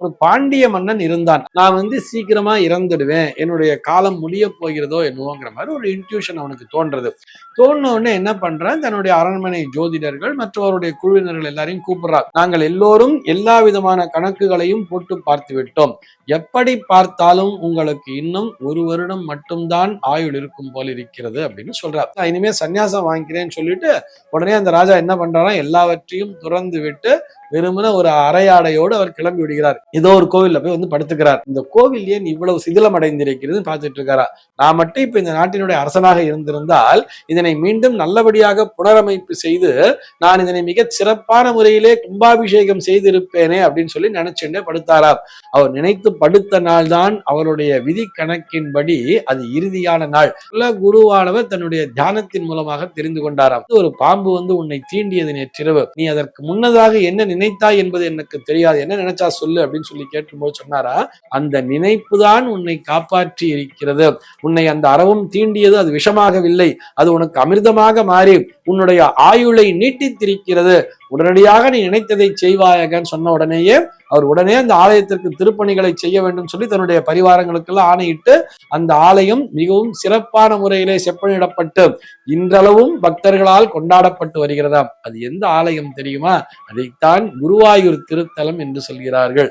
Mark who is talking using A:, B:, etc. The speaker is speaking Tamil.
A: ஒரு பாண்டிய மன்னன் இருந்தான். நான் வந்து சீக்கிரமா இறந்துடுவேன். என்னுடைய காலம் முடிய போகிறதோ என்னவோங்கிற மாதிரி ஒரு இன்ட்யூஷன் அவனுக்கு தோன்றது. தோணுன உடனே என்ன பண்றான்? தன்னுடைய அரண்மனை ஜோதிடர்கள் மற்றவருடைய குழுவினர்கள் எல்லாரையும் கூப்பிடுறார் நாங்கள் எல்லோரும் எல்லா விதமான கணக்குகளையும் போட்டு பார்த்து விட்டோம். எப்படி பார்த்தாலும் உங்களுக்கு இன்னும் ஒரு வருடம் மட்டும்தான் ஆயுள் இருக்கும் போல இருக்கிறது அப்படின்னு சொல்றார். நான் இனிமே சன்னியாசம் வாங்கிக்கிறேன்னு சொல்லிட்டு உடனே அந்த ராஜா என்ன பண்றாரா எல்லாவற்றையும் துறந்து விட்டு வெறுமன ஒரு அரையாடையோடு அவர் கிளம்பி விடுகிறார். ஏதோ ஒரு கோவில்ல போய் வந்து படுத்துக்கிறார். இந்த கோவில் ஏன் இவ்வளவு சிதிலம் அடைந்திருக்கிறது பார்த்துட்டு இருக்காரா நான் மட்டும் இப்ப இந்த நாட்டினுடைய அரசனாக இருந்திருந்தால் இதனை மீண்டும் நல்லபடியாக புனரமைப்பு செய்து நான் இதனை மிக சிறப்பான முறையிலே கும்பாபிஷேகம் செய்திருப்பேனே அப்படின்னு சொல்லி நினைச்சுட்டே படுத்தாராம். அவர் நினைத்து படுத்த நாள் தான் அவருடைய விதி கணக்கின்படி அது இறுதியான நாள். குல குருவானவர் தன்னுடைய தியானத்தின் மூலமாக தெரிந்து கொண்டாராம். ஒரு பாம்பு வந்து உன்னை தீண்டியது நேற்றிரவு. நீ அதற்கு முன்னதாக என்ன நினைத்தாய் என்பது எனக்கு தெரியாது. என்ன நினைச்சா சொல்லு அப்படின்னு சொல்லி கேட்டும்போது சொன்னாரா அந்த நினைப்பு தான் உன்னை காப்பாற்றி இருக்கிறது. உன்னை அந்த அறவும் தீண்டியது அது விஷமாகவில்லை. அது உனக்கு அமிர்தமாக மாறி உன்னுடைய ஆயுளை நீட்டித்திருக்கிறது. உடனடியாக நீ நினைத்ததை செய்வாயகன்னு சொன்ன உடனேயே அவர் உடனே அந்த ஆலயத்திற்கு திருப்பணிகளை செய்ய வேண்டும் சொல்லி தன்னுடைய பரிவாரங்களுக்கெல்லாம் ஆணையிட்டு அந்த ஆலயம் மிகவும் சிறப்பான முறையிலே செப்பனிடப்பட்டு இன்றளவும் பக்தர்களால் கொண்டாடப்பட்டு வருகிறதாம். அது எந்த ஆலயம் தெரியுமா? அதைத்தான் குருவாயூர் திருத்தலம் என்று சொல்கிறார்கள்.